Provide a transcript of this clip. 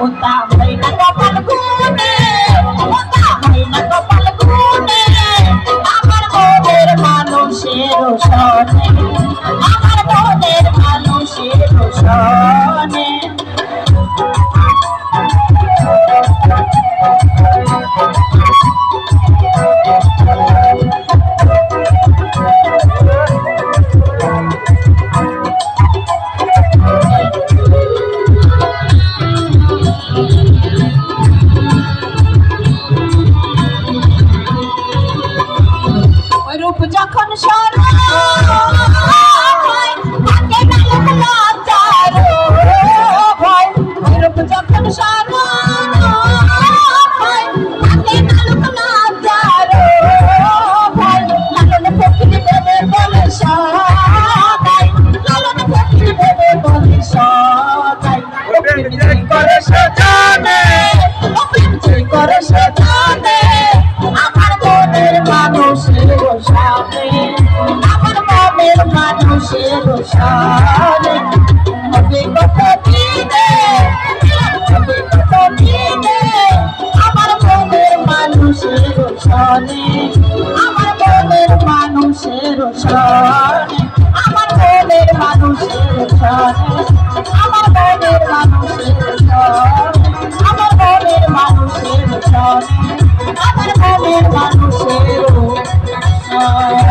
puta खुशहाल अभी बता दीदे अभी बता दीदे আমার মনের মানুষের রোশনে আমার মনের মানুষের রোশনে আমার মনের মানুষের রোশনে আমার মনের মানুষের রোশনে আমার মনের মানুষের রোশনে আমার মনের মানুষের রোশনে